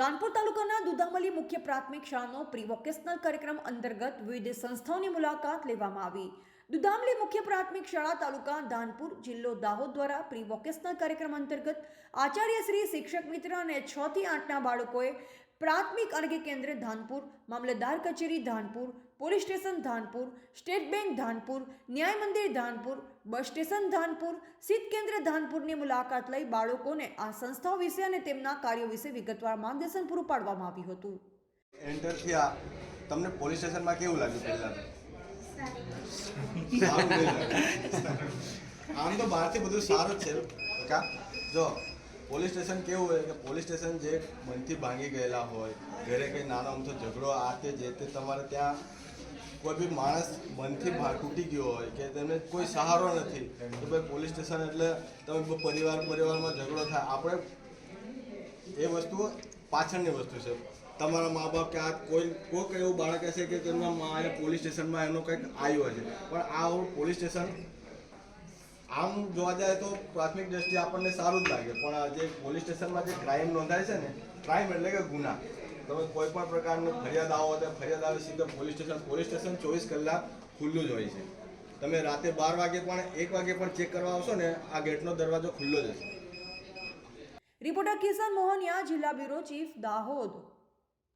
ધાનપુર તાલુકાના દુધામલી મુખ્ય પ્રાથમિક શાળાનો પ્રી વોકેશનલ કાર્યક્રમ અંતર્ગત વિવિધ સંસ્થાઓની મુલાકાત લેવામાં આવી. દુધામલી મુખ્ય પ્રાથમિક શાળા તાલુકા ધાનપુર જિલ્લો દાહોદ દ્વારા પ્રી વોકેશનલ કાર્યક્રમ અંતર્ગત આચાર્ય શ્રી શિક્ષક મિત્ર અને છ થી આઠના બાળકોએ પ્રાથમિક આરોગ્ય કેન્દ્ર ધાનપુર, મામલતદાર કચેરી Dhanpur, police station Dhanpur, state bank Dhanpur, ન્યાય મંદિર ધાનપુર, બસ સ્ટેશન ધાનપુર શીત કેન્દ્ર ધાનપુરની મુલાકાત લઈ બાળકોને આ સંસ્થાઓ વિશે અને તેમના કાર્યો વિશે વિગતવાર માર્ગદર્શન પૂરું પાડવામાં આવ્યું હતું. એન્ટર થયા. તમને પોલીસ સ્ટેશનમાં કેવું લાગ્યું પહેલા? આમ તો બહારથી બધું સારું જ છે. કા જો, પોલીસ સ્ટેશન કેવું હોય કે પોલીસ સ્ટેશન જે મનથી ભાંગી ગયેલા હોય, ઘરે કંઈ નાનો અમથો ઝઘડો આ તે જે તે, તમારે ત્યાં કોઈ બી માણસ મનથી તૂટી ગયો હોય કે તેને કોઈ સહારો નથી, તો ભાઈ પોલીસ સ્ટેશન એટલે તમે પરિવાર, પરિવારમાં ઝઘડો થાય. આપણે એ વસ્તુ પાછળની વસ્તુ છે. તમારા મા બાપ કે આ કોઈ કોઈક એવું બાળક હશે કે તેમના મા પોલીસ સ્ટેશનમાં એનો કંઈક આવ્યો હશે. પણ આ પોલીસ સ્ટેશન આમ જોવા જાય તો પ્રાથમિક દ્રષ્ટિએ આપણને સારું જ લાગે. પણ જે પોલીસ સ્ટેશનમાં જે ક્રાઇમ નોંધાય છે ને ક્રાઇમ એટલે કે ગુના. તમે કોઈ પણ પ્રકારનું ફરિયાદ આવો તો ફરિયાદ આવે સીધો પોલીસ સ્ટેશન પોલીસ સ્ટેશન ચોવીસ કલાક ખુલ્લું જ હોય છે. તમે રાતે બાર વાગે પણ એક વાગે પણ ચેક કરવા આવશો ને, આ ગેટનો દરવાજો ખુલ્લો જ હશે. રિપોર્ટર કિશન મોહનિયા, જિલ્લા બ્યુરો ચીફ દાહોદ.